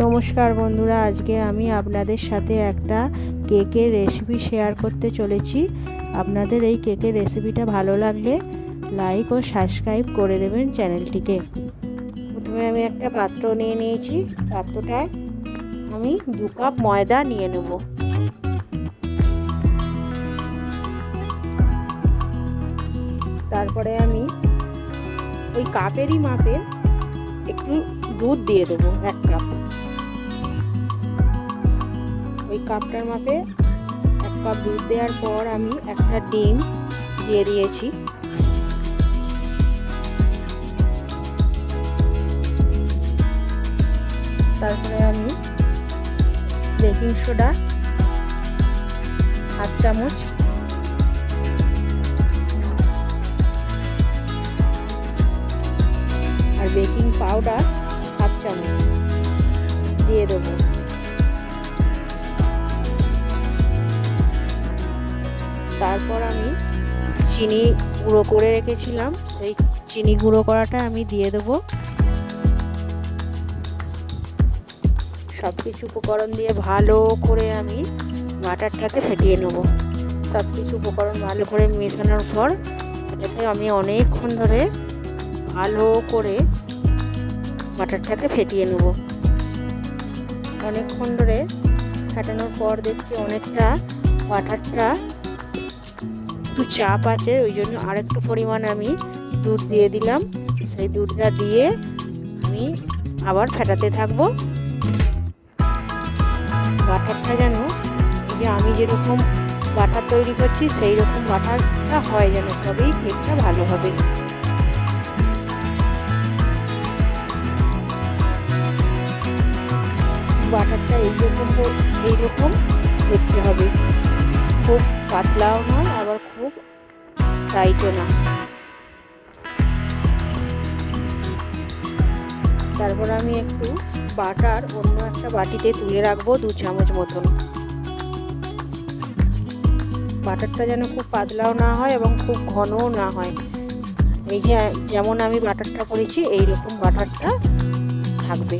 নমস্কার বন্ধুরা, আজকে আমি আপনাদের সাথে একটা কেকের রেসিপি শেয়ার করতে চলেছি। আপনাদের এই কেকের রেসিপিটা ভালো লাগলে লাইক ও সাবস্ক্রাইব করে দেবেন চ্যানেলটিকে প্রথমে আমি একটা পাত্র নিয়ে নিয়েছি। পাত্রটায় আমি দু কাপ ময়দা নিয়ে নেব। তারপরে আমি ওই কাপেরই মাপের একটু দুধ দিয়ে দেবো, এক কাপ। ওই কাপটার মাপে এক কাপ দুধ দেওয়ার পর আমি একটা ডিম দিয়ে দিয়েছি। তারপরে আমি বেকিং সোডা, হাফ চামচ। আর বেকিং পাউডার চামচ দিয়ে দেবো। তারপর আমি চিনি গুঁড়ো করে রেখেছিলাম, সেই চিনি গুঁড়ো করাটা আমি দিয়ে দেবো। সব কিছু উপকরণ দিয়ে ভালো করে আমি বাটারটাকে ফেটিয়ে নেব। সব কিছু উপকরণ ভালো করে মেশানোর পর, সেটাকে আমি অনেকক্ষণ ধরে ভালো করে বাটারটাকে ফেটিয়ে নেব। অনেকক্ষণ ধরে ফেটানোর পর দেখছি অনেকটা বাটারটা একটু চাপ আছে, ওই জন্য আরেকটু পরিমাণ আমি দুধ দিয়ে দিলাম। সেই দুধটা দিয়ে আমি আবার ফেটাতে থাকব। বাটারটা যেন যে আমি যেরকম বাটার তৈরি করছি সেই রকম বাটারটা হয় যেন, তবেই কেকটা ভালো হবে। বাটারটা এইরকম এইরকম দেখতে হবে। খুব পাতলাও নয়, আবার খুব টাইটও না। তারপর আমি একটু বাটার অন্য একটা বাটিতে তুলে রাখব দু চামচ মতন। বাটারটা যেন খুব পাতলাও না হয় এবং খুব ঘনও না হয়। এই যে, যেমন আমি বাটারটা করেছি এই রকম বাটারটা থাকবে।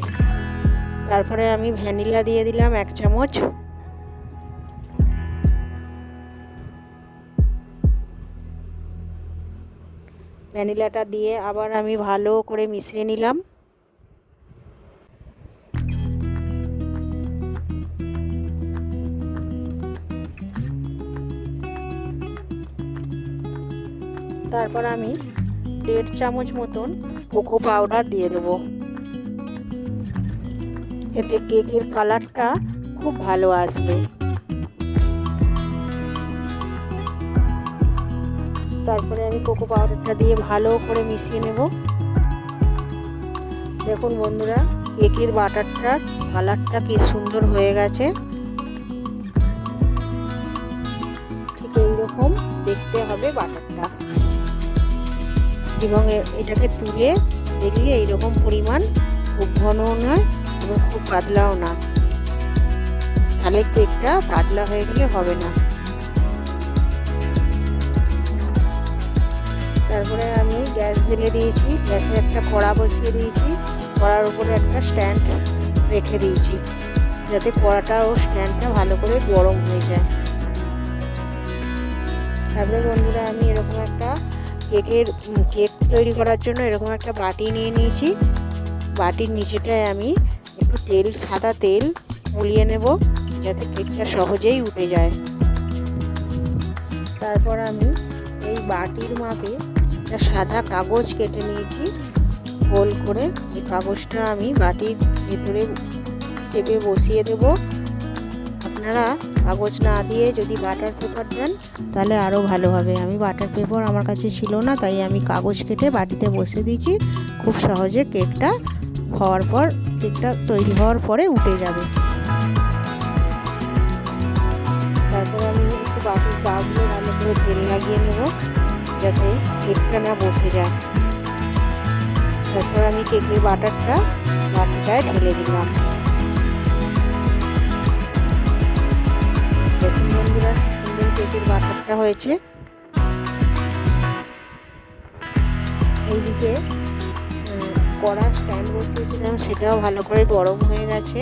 তারপরে আমি ভ্যানিলা দিয়ে দিলাম এক চামচ। ভ্যানিলাটা দিয়ে আবার আমি ভালো করে মিশিয়ে নিলাম। তারপর আমি দেড় চামচ মতন কোকো পাউডার দিয়ে দেবো। এতে কেকের কালারটা খুব ভালো আসবে। তারপরে আমি কোকো পাউডারটা দিয়ে ভালো করে মিশিয়ে নেব। দেখুন বন্ধুরা, কেকের বাটারটার কালারটা কি সুন্দর হয়ে গেছে। ঠিক এইরকম দেখতে হবে বাটারটা। এবং এটাকে তুলে দেখলে এইরকম পরিমাণ, খুব ঘনও নয় এবং খুব পাতলাও না। তাহলে কেকটা পাতলা হয়ে গেলে হবে না। তারপরে আমি গ্যাস জেলে দিয়েছি। গ্যাসে একটা কড়া বসিয়ে দিয়েছি। কড়ার উপরে একটা স্ট্যান্ড রেখে দিয়েছি। যাতে কড়াটা ও স্ট্যান্ডটা ভালো করে গরম হয়ে যায়। তারপরে বন্ধুরা, আমি এরকম একটা কেকের কেক তৈরি করার জন্য এরকম একটা বাটি নিয়ে নিয়েছি। বাটির নিচেটায় আমি একটু তেল, সাদা তেল মুলিয়ে নেব যাতে কেকটা সহজেই উঠে যায়। তারপর আমি এই বাটির মাপে একটা সাদা কাগজ কেটে নিয়েছি। গোল করে এই কাগজটা আমি বাটির ভেতরে চেপে বসিয়ে দেব। আপনারা কাগজ না দিয়ে যদি বাটার পেপার দেন, তাহলে আরও ভালো হবে। আমি বাটার পেপার আমার কাছে ছিল না, তাই আমি কাগজ কেটে বাটিতে বসে দিয়েছি। খুব সহজে কেকটা হওয়ার পর কেকটা তৈরি হওয়ার পরে উঠে যাবে। তারপর আমি একটু বাটির গাগুলো ভালো করে তেল লাগিয়ে নেব, যাতে কেকটা না বসে যায়। তারপর আমি কেকের বাটারটা বাটিটায় ঢেলে দিলাম। বন্ধুরা, সুন্দর বাটারটা হয়েছে। এইদিকে কড়া স্ট্যান্ড বসিয়েছিলাম, সেটাও ভালো করে গরম হয়ে গেছে।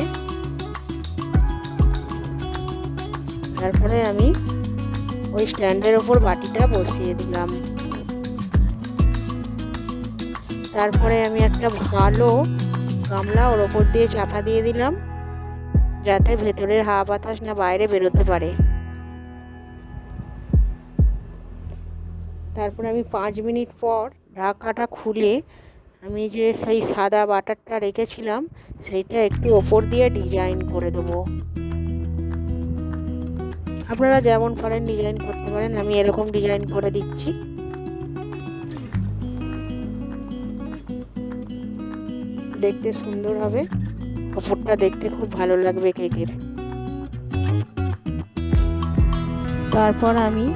তারপরে আমি ওই স্ট্যান্ডের ওপর বাটিটা বসিয়ে দিলাম। তারপরে আমি একটা ভালো গামলা ওর ওপর দিয়ে চাপা দিয়ে দিলাম, যাতে ভেতরের হাওয়া বাতাস না বাইরে বেরোতে পারে। তারপরে আমি পাঁচ মিনিট পর ঢাকাটা খুলে আমি যে সেই সাদা বাটারটা রেখেছিলাম, সেইটা একটু ওপর দিয়ে ডিজাইন করে দেবো। আপনারা যেমন পারেন ডিজাইন করতে পারেন, আমি এরকম ডিজাইন করে দিচ্ছি। দেখতে সুন্দর হবে। কাপড়টা দেখতে খুব ভালো লাগবে কেকের। তারপর আমি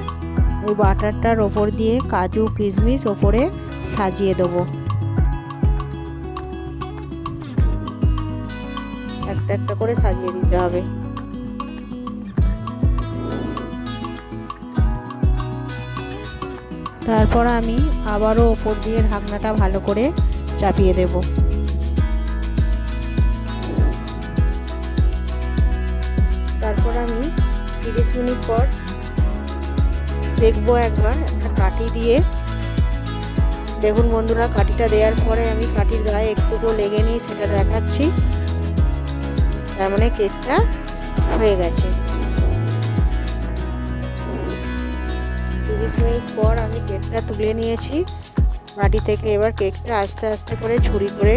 ওই বাটারটার ওপর দিয়ে কাজু কিশমিশ ওপরে সাজিয়ে দেবো। একটা একটা করে সাজিয়ে দিতে হবে। তারপর আমি আবারও ওপর দিয়ে ঢাকনাটা ভালো করে চাপিয়ে দেব। তারপর আমি তিরিশ মিনিট পর দেখব একবার একটা কাঠি দিয়ে। দেখুন বন্ধুরা, কাঠিটা দেওয়ার পরে আমি কাঠির গায়ে একটুকু লেগে নিই সেটা দেখাচ্ছি। তার মানে কেকটা হয়ে গেছে। তিরিশ মিনিট পর আমি কেকটা তুলে নিয়েছি। বাটি থেকে এবার কেকটা আস্তে আস্তে করে ছুরি করে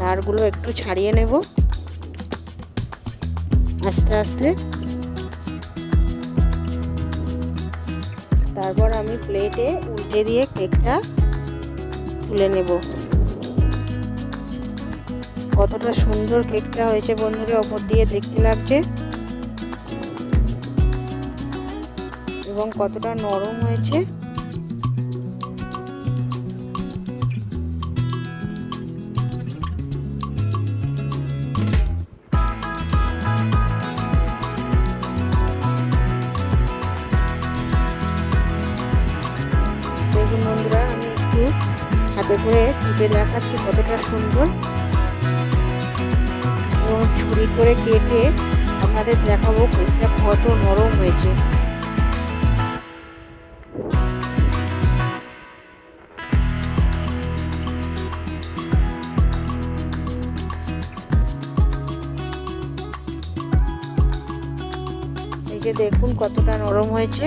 ধারগুলো একটু ছাড়িয়ে নেব। আস্তে আস্তে। তারপর আমি প্লেটে উল্টে দিয়ে কেকটা তুলে নেব। কতটা সুন্দর কেকটা হয়েছে বন্ধুরা, ওপর দিয়ে দেখতে লাগছে। এবং কতটা নরম হয়েছে। দেখুন বন্ধুরা, আমি একটু হাতে করে টিপে দেখাচ্ছি কতটা সুন্দর। ছুরি করে কেটে আপনাদের দেখাবো কেকটা কত নরম হয়েছে। এই যে দেখুন কতটা নরম হয়েছে।